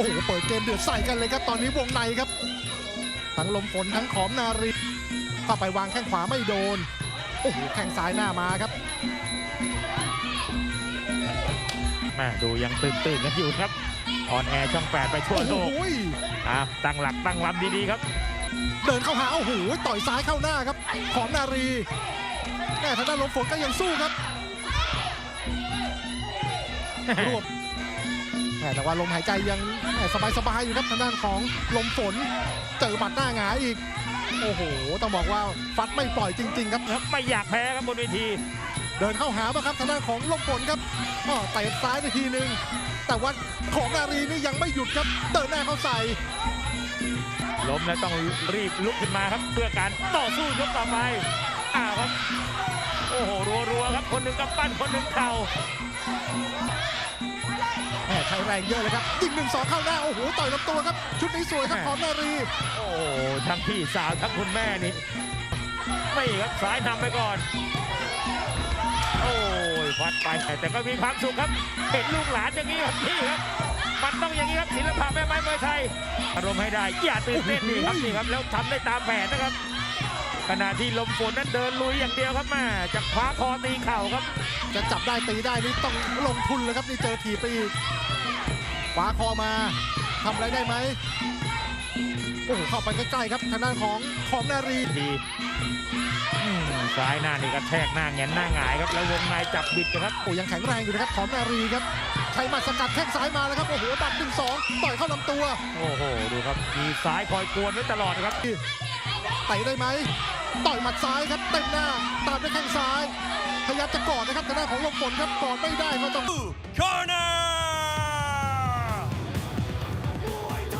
อ้โหเปิดเกมเดือดใส่กันเลยครับตอนนี้วงในครับ ทั้งลมฝนทั้งขอมนารีเข้าไปวางแข้งขวาไม่โดน โอ้โหแข้งซ้ายหน้ามาครับแม่ดูยังตื่นตื่นๆกันอยู่ครับออนแอร์ช่อง8ไปทั่วโอ้โลโหกอะตั้งหลักตั้งลำดีๆครับ เดินเข้าหาโอ้โหต่อยซ้ายเข้าหน้าครับ ขอมนารีแม่ทางด้านลมฝนก็ยังสู้ครับรวบ แหม่แต่ว่าลมหายใจยังแหม่สบายๆอยู่ครับทางด้านของลมฝนเจอบัดหน้าหงายอีก โอ้โห ต้องบอกว่าฟัดไม่ปล่อยจริง ๆ ครับครับไม่อยากแพ้ครับบนเวที เดินเข้าหาบ้างครับทางด้านของลมฝนครับก็เตะซ้ายไปทีนึงแต่ว่าของนารีนี่ยังไม่หยุดครับเดินหน้าเข้าใส่ล้มแล้วต้องรีบลุกขึ้นมาครับ เพื่อการต่อสู้ยกต่อไปอ้าวครับ โอ้โหรัวๆครับ คนหนึ่งกำปั้นคนหนึ่งเข่าแหม่ใช้แรงเยอะเลยครับยิงหนึ่งสองเข้าหน้าโอ้โหต่อยลำตัวครับ ชุดนี้สวยครับของนารี โอ้โหทั้งพี่สาวทั้งคุณแม่นี่ไม่ครับสายนำไปก่อน โอ้ยฟัดไปแต่ก็มีความสุขครับ เห็นลูกหลานอย่างนี้ครับพี่ครับมันต้องอย่างนี้ครับศิลปะแม่ไม้มวยไทยอารมณ์ให้ได้อย่าตื่นเต้นนี่ครับนี่ครับแล้วทำได้ตามแผนนะครับ ขณะที่ลมฝนนั้นเดินลุยอย่างเดียวครับแม่จะคว้าคอตีเข่าครับ จะจับได้ตีได้นี่ต้องลงทุนเลยครับนี่เจอถีบไปอีกขวาคอมาทำอะไรได้ไหมโอ้โหเข้าไปใกล้ๆครับทางด้านของของนารีทีอืมซ้ายหน้านี่กระแทกหน้าแงนหน้าหงายครับแล้ววงในจับบิดครับโอ้ยังแข็งแรงอยู่นะครับของนารีครับใช้หมัดสกัดแข้งซ้ายมาแล้วครับโอ้โหดับหนึ่งสองต่อยเข้าลำตัว โอ้โหดูครับมีซ้ายคอยกวนไว้ตลอดนะครับเตะได้ไหม ต่อยหมัดซ้ายครับเต็มหน้าตามด้วยแข้งซ้าย พยายามจะกอดนะครับแต่หน้าของลมฝนครับกอดไม่ได้ก็ต้อง corner